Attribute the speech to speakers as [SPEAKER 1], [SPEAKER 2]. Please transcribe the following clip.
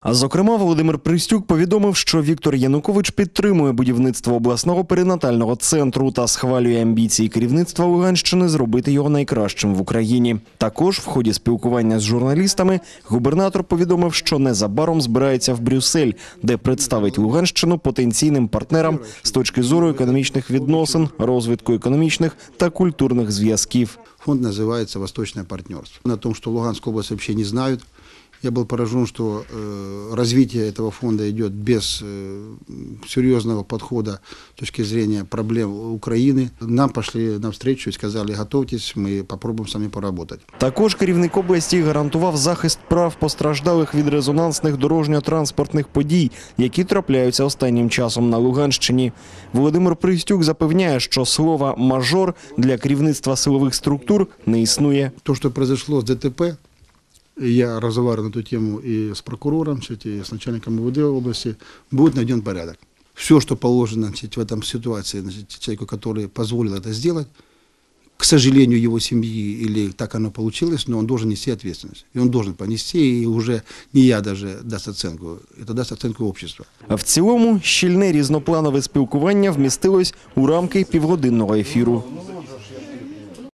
[SPEAKER 1] А зокрема, Володимир Пристюк повідомив, що Віктор Янукович підтримує будівництво обласного перинатального центру та схвалює амбіції керівництва Луганщини зробити його найкращим в Україні. Також в ході спілкування з журналістами губернатор повідомив, що незабаром збирається в Брюссель, де представить Луганщину потенційним партнерам з точки зору економічних відносин, розвитку економічних та культурних зв'язків.
[SPEAKER 2] Фонд называется «Восточное партнерство». На том, что Луганскую область вообще не знают. Я был поражен, что э, развитие этого фонда идет без э, серьезного подхода с точки зрения проблем Украины. Нам пошли навстречу и сказали, готовьтесь, мы попробуем с вами поработать.
[SPEAKER 1] Також керівник області гарантував захист прав постраждалих від резонансних дорожньо-транспортних подій, які трапляються останнім часом на Луганщині. Володимир Пристюк запевняє, що слова мажор для керівництва силових структур не існує.
[SPEAKER 2] То, что произошло с ДТП, я разговаривал на эту тему и с прокурором, значит, и с начальником МВД области, будет наведен порядок. Все, что положено значит, в этом ситуации значит, человеку, который позволил это сделать, к сожалению, его семьи или так оно получилось, но он должен нести ответственность. И он должен понести, и уже не я даже даст оценку, это даст оценку общества.
[SPEAKER 1] А в цілому щільне різнопланове спілкування вмістилось у рамки півгодинного ефіру.